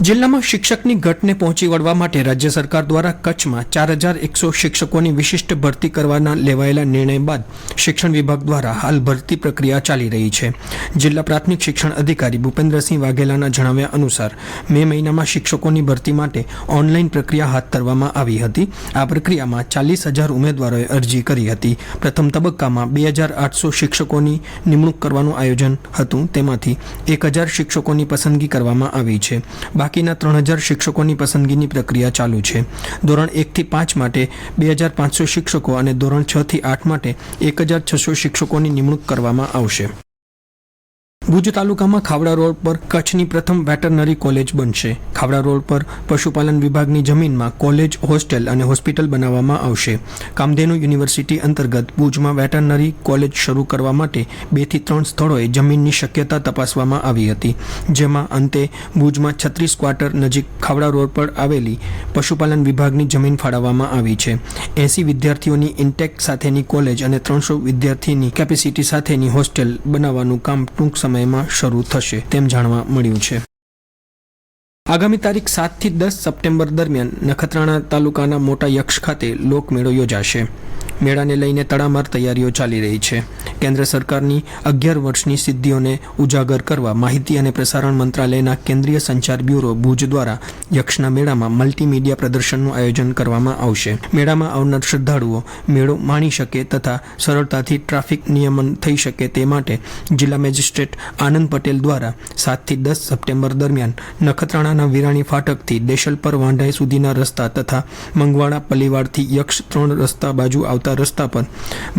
જિલ્લામાં શિક્ષકની ઘટને પહોંચી વળવા માટે રાજ્ય સરકાર દ્વારા કચ્છમાં ચાર હજાર એકસો શિક્ષકોની વિશિષ્ટ ભરતી કરવાના લેવાયેલા નિર્ણય બાદ શિક્ષણ વિભાગ દ્વારા હાલ ભરતી પ્રક્રિયા ચાલી રહી છે. જિલ્લા પ્રાથમિક શિક્ષણ અધિકારી ભૂપેન્દ્રસિંહ વાઘેલાના જણાવ્યા અનુસાર મે મહિનામાં શિક્ષકોની ભરતી માટે ઓનલાઈન પ્રક્રિયા હાથ ધરવામાં આવી હતી. આ પ્રક્રિયામાં ચાલીસ હજાર ઉમેદવારોએ અરજી કરી હતી. પ્રથમ તબક્કામાં બે હજાર આઠસો શિક્ષકોની નિમણૂક કરવાનું આયોજન હતું. તેમાંથી એક હજાર શિક્ષકોની પસંદગી કરવામાં આવી છે. બાકીના ત્રણ હજાર શિક્ષકોની પસંદગીની પ્રક્રિયા ચાલુ છે. ધોરણ એકથી પાંચ માટે બે હજાર પાંચસો શિક્ષકો અને ધોરણ છથી આઠ માટે એક હજાર છસો શિક્ષકોની નિમણૂક કરવામાં આવશે. ભુજ તાલુકામાં ખાવડા રોડ પર કચ્છની પ્રથમ વેટરનરી કોલેજ બનશે. ખાવડા રોડ પર પશુપાલન વિભાગની જમીનમાં કોલેજ, હોસ્ટેલ અને હોસ્પિટલ બનાવવામાં આવશે. કામધેનુ યુનિવર્સિટી અંતર્ગત ભુજમાં વેટરનરી કોલેજ શરૂ કરવા માટે બેથી ત્રણ સ્થળોએ જમીનની શક્યતા તપાસવામાં આવી હતી. જેમાં અંતે ભુજમાં છત્રીસ ક્વાર્ટર નજીક ખાવડા રોડ પર આવેલી પશુપાલન વિભાગની જમીન ફાળવવામાં આવી છે. એસી વિદ્યાર્થીઓની ઇન્ટેક સાથેની કોલેજ અને ત્રણસો વિદ્યાર્થીની કેપેસિટી સાથેની હોસ્ટેલ બનાવવાનું કામ ટૂંક સમયમાં શરૂ થશે તેમ જાણવા મળ્યું છે. આગામી તારીખ સાતથી દસ સપ્ટેમ્બર દરમિયાન નખત્રાણા તાલુકાના મોટા યક્ષ ખાતે લોકમેળો યોજાશે. મેળાને લઈને તડામાર તૈયારીઓ ચાલી રહી છે. કેન્દ્ર સરકારની અગિયાર વર્ષની સિદ્ધિઓને ઉજાગર કરવા માહિતી અને પ્રસારણ મંત્રાલયના કેન્દ્રીય સંચાર બ્યુરો ભુજ દ્વારા યક્ષના મેળામાં મલ્ટીમીડિયા પ્રદર્શનનું આયોજન કરવામાં આવશે. મેળામાં આવનાર શ્રદ્ધાળુઓ મેળો માણી શકે તથા સરળતાથી ટ્રાફિક નિયમન થઈ શકે તે માટે જિલ્લા મેજિસ્ટ્રેટ આનંદ પટેલ દ્વારા સાતથી દસ સપ્ટેમ્બર દરમિયાન નખત્રાણાના વિરાણી ફાટકથી દેશલપર વાંઢાઈ સુધીના રસ્તા તથા મંગવાડા પલીવાડથી યક્ષ ત્રણ રસ્તા બાજુ આવતા રસ્તા પર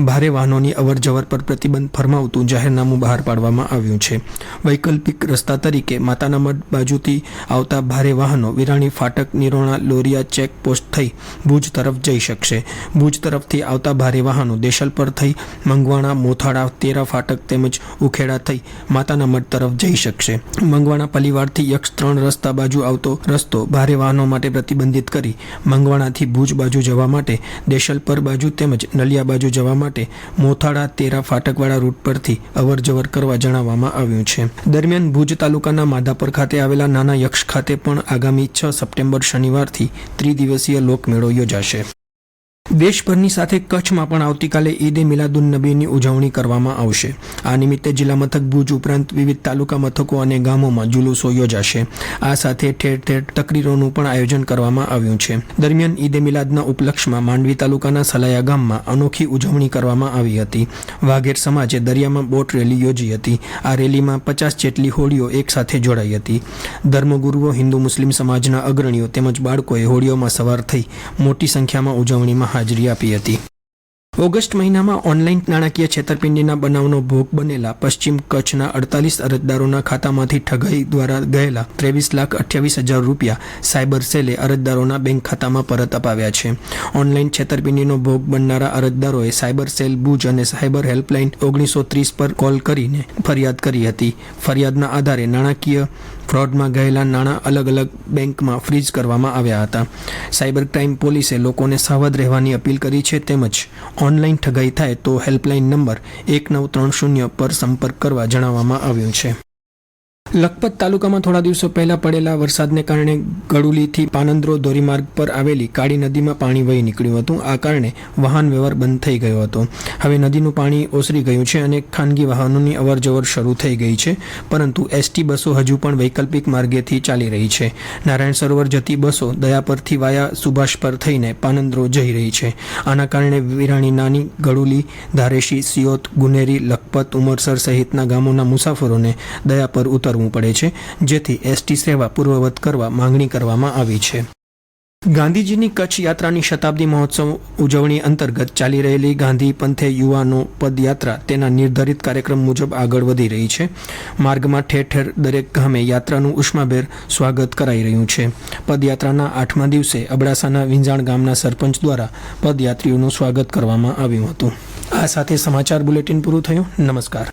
ભારે વાહનોની અવરજવર પર પ્રતિબંધ ફરમાવતું જાહેરનામું બહાર પાડવામાં આવ્યું છે. વૈકલ્પિક રસ્તા તરીકે માતાના મઢ બાજુથી આવતા ભારે વાહનો વિરાણી ફાટક નિરોણા લોરિયા ચેક પોસ્ટ થઈ ભુજ તરફ જઈ શકશે. ભુજ તરફથી આવતા ભારે વાહનો દેશલ પર થઈ મંગવાણા, મોથાળા, તેરા ફાટક તેમજ ઉખેડા થઈ માતાના મઢ તરફ જઈ શકશે. મંગવાણા પલીવાડથી યક્ષ ત્રણ રસ્તા બાજુ આવતો રસ્તો ભારે વાહનો માટે પ્રતિબંધિત કરી મંગવાણાથી ભુજ બાજુ જવા માટે દેશલપર બાજુ તેમજ નલિયા બાજુ જવા માટે મોથાળા, તેરા ફાટકવાળા રૂટ પરથી અવરજવર કરવા જણાવવામાં આવ્યું છે. દરમિયાન ભુજ તાલુકાના માધાપર ખાતે આવેલા નાના યક્ષ ખાતે પણ આગામી છ સપ્ટેમ્બર શનિવારથી ત્રિદિવસીય લોકમેળો યોજાશે. દેશભરની સાથે કચ્છમાં પણ આવતીકાલે ઈદે મિલાદુન નબીની ઉજવણી કરવામાં આવશે. આ નિમિત્તે જિલ્લા મથક ભુજ ઉપરાંત વિવિધ તાલુકા મથકો અને ગામોમાં જુલુસો યોજાશે. આ સાથે ઠેર ઠેર તકરીરોનું પણ આયોજન કરવામાં આવ્યું છે. દરમિયાન ઈદે મિલાદના ઉપલક્ષમાં માંડવી તાલુકાના સલાયા ગામમાં અનોખી ઉજવણી કરવામાં આવી હતી. વાઘેર સમાજે દરિયામાં બોટ રેલી યોજી હતી. આ રેલીમાં પચાસ જેટલી હોડીઓ એક સાથે જોડાઈ હતી. ધર્મગુરુઓ, હિન્દુ મુસ્લિમ સમાજના અગ્રણીઓ તેમજ બાળકોએ હોડીઓમાં સવાર થઈ મોટી સંખ્યામાં ઉજવણીમાં હાજરી આપી હતી. ઓગસ્ટ મહિનામાં ઓનલાઈન નાણાકીય છેતરપિંડીના બનાવનો ભોગ બનેલા પશ્ચિમ કચ્છના અડતાલીસ અરજદારોના ખાતામાંથી ઠગાઈ દ્વારા ગયેલા ત્રેવીસ લાખ અઠ્યાવીસ હજાર રૂપિયા સાયબર સેલે અરજદારોના બેંક ખાતામાં પરત અપાવ્યા છે. ઓનલાઈન છેતરપિંડીનો ભોગ બનનારા અરજદારોએ સાયબર સેલ ભુજ અને સાયબર હેલ્પલાઇન ઓગણીસો ત્રીસ પર કોલ કરીને ફરિયાદ કરી હતી. ફરિયાદના આધારે નાણાકીય ફ્રોડમાં ગયેલા નાણાં અલગ અલગ બેંકમાં ફ્રીઝ કરવામાં આવ્યા હતા. સાયબર ક્રાઇમ પોલીસે લોકોને સાવધ રહેવાની અપીલ કરી છે તેમજ ઓનલાઈન ઠગાઈ થાય તો હેલ્પલાઇન નંબર એક નવ ત્રણ શૂન્ય પર સંપર્ક કરવા જણાવવામાં આવ્યું છે. લખપત તાલુકામાં થોડા દિવસો પહેલા પડેલા વરસાદને કારણે ગડુલીથી પાનંદ્રો ધોરીમાર્ગ પર આવેલી કાળી નદીમાં પાણી વહી નીકળ્યું હતું. આ કારણે વાહન વ્યવહાર બંધ થઈ ગયો હતો. હવે નદીનું પાણી ઓસરી ગયું છે અને ખાનગી વાહનોની અવરજવર શરૂ થઈ ગઈ છે. પરંતુ એસટી બસો હજુ પણ વૈકલ્પિક માર્ગેથી ચાલી રહી છે. નારાયણ સરોવર જતી બસો દયાપરથી વાયા સુભાષ પર થઈને પાનંદ્રો જઈ રહી છે. આના કારણે વિરાણી નાની ગડુલી, ધારેશી, સિયોત, ગુનેરી, લખપત, ઉમરસર સહિતના ગામોના મુસાફરોને દયા પર ઉતરવું પડે છે, જેથી એસટી સેવા પૂર્વવત કરવા માંગણી કરવામાં આવી છે. ગાંધીજીની કચ્છ યાત્રાની શતાબ્દી મહોત્સવ ઉજવણી અંતર્ગત ચાલી રહેલી ગાંધી પંથે યુવાનો પદયાત્રા તેના નિર્ધારિત કાર્યક્રમ મુજબ આગળ વધી રહી છે. માર્ગમાં ઠેર ઠેર દરેક ગામે યાત્રાનું ઉષ્માભેર સ્વાગત કરાઈ રહ્યું છે. પદયાત્રાના આઠમા દિવસે અબડાસાના વિંજાણ ગામના સરપંચ દ્વારા પદયાત્રીઓનું સ્વાગત કરવામાં આવ્યું હતું. આ સાથે સમાચાર બુલેટિન પૂરું થયું. નમસ્કાર.